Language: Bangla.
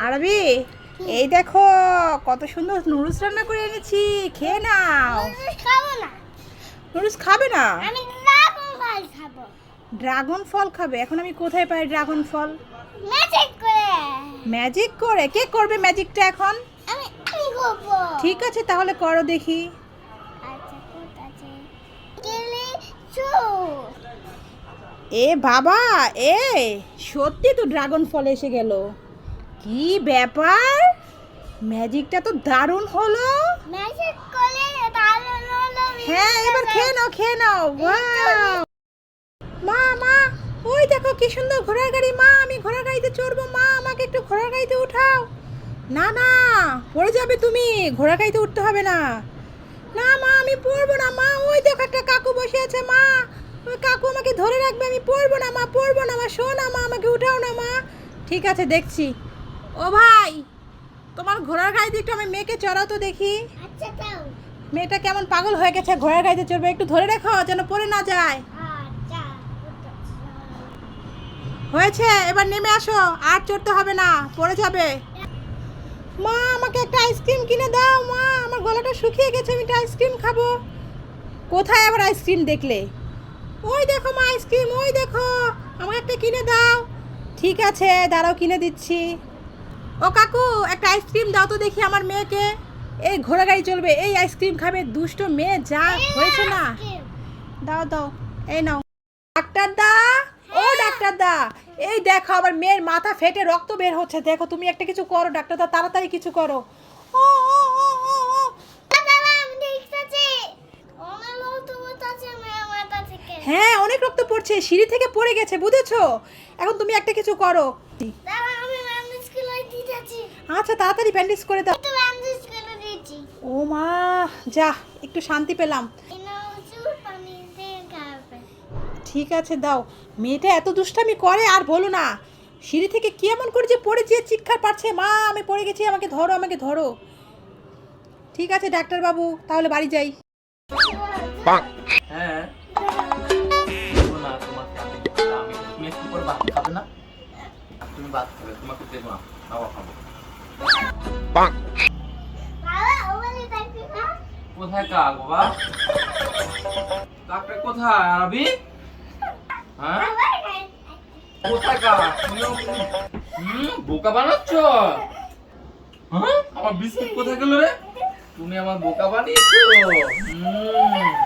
আরবি? এই দেখো কত সুন্দর নুডলস রান্না করে এনেছি খেয়ে নাও। খাব না। নুডলস খাবে না? আমি ড্রাগন ফল খাব। ড্রাগন ফল খাবে? এখন আমি কোথায় পাই ড্রাগন ফল? ম্যাজিক করে। ম্যাজিক করে? কে করবে ম্যাজিকটা এখন? আমি আমি করব। ঠিক আছে তাহলে করো দেখি। আচ্ছা কোথা আছে? গেলে চু এ বাবা এ সত্যি তো ড্রাগন ফল এসে গেল। কি ব্যাপার? ম্যাজিকটা তো দারুণ হলো। ম্যাজিক করে তাহলে হলো হ্যাঁ এবার খেয়ে নাও খেয়ে নাও। Wow! মা মা ওই দেখো কি সুন্দর ঘোড়ার গাড়ি। মা আমি ঘোড়ার গাড়িতে চড়বো। মা আমাকে একটু ঘোড়ার গাড়িতে উঠাও। না না পড়ে যাবে তুমি। ঘোড়ার গাড়িতে উঠতে হবে না। না মা আমি পড়ব না মা। ওই দেখো একটা কাকু বসে আছে মা। ওই কাকু আমাকে ধরে রাখবে আমি পড়ব না মা পড়ব না মা। শো না মা আমাকে উঠাও না মা। ঠিক আছে দেখছি। ও ভাই তোমার ঘোড়ার গাড়িতে একটু আমি মেয়েকে চড়াও তো দেখি। আচ্ছা মেয়েটা কেমন পাগল হয়ে গেছে ঘোড়ার গাড়িতে চড়বে একটু ধরে রেখো যেন পড়ে না যায়। আচ্ছা হয়েছে এবার নেমে আসো আর চড়তে হবে না পড়ে যাবে। মা আমাকে একটা আইসক্রিম কিনে দাও মা আমার গলাটা শুকিয়ে গেছে আমি একটা আইসক্রিম খাব। কোথায় আবার আইসক্রিম দেখলে? ওই দেখো মা আইসক্রিম ওই দেখো আমাকে একটা কিনে দাও। ঠিক আছে দাঁড়াও কিনে দিচ্ছি। ও কাকু একটা আইসক্রিম দাও তো দেখি আমার মেয়েকে। এই ঘোড়া গাড়ি চলবে এই আইসক্রিম খাবে দুষ্ট মেয়ে যা হয়েছে না। দাও দাও এই নাও। ডাক্তার দা ও ডাক্তার দা এই দেখো আমার মেয়ের মাথা ফেটে রক্ত বের হচ্ছে দেখো তুমি একটা কিছু করো ডাক্তার দা তাড়াতাড়ি কিছু করো। ও ও ও ও ও। হ্যাঁ অনেক রক্ত পড়ছে সিঁড়ি থেকে পড়ে গেছে বুঝেছ? এখন তুমি একটা কিছু করো। আচ্ছা তাড়াতাড়ি ব্যান্ডেজ করে দাও। একটু ব্যান্ডেজ করে দিয়েছি। ও মা যা একটু শান্তি পেলাম। ঠিক আছে দাও। মেয়েটা এত দুষ্টামি করে আর বলো না। সিঁড়ি থেকে কি এমন করে যে পড়ে যেয়ে চিৎকার পাচ্ছে? মা আমি পড়ে গেছি আমাকে ধরো আমাকে ধরো। ঠিক আছে ডাক্তারবাবু তাহলে বাড়ি যাই। হ্যাঁ। তুমি ভাত খাবে না। তুমি ভাত খাবে তোমাকে দেবো না। খাব। কোথায় কাক হ্যাঁ? কোথায় কাক? বোকা বানাচ্ছ? হ্যাঁ? আমার বিস্কুট কোথায় গেল রে? তুমি আমার বোকা বানিয়েছো? হুম।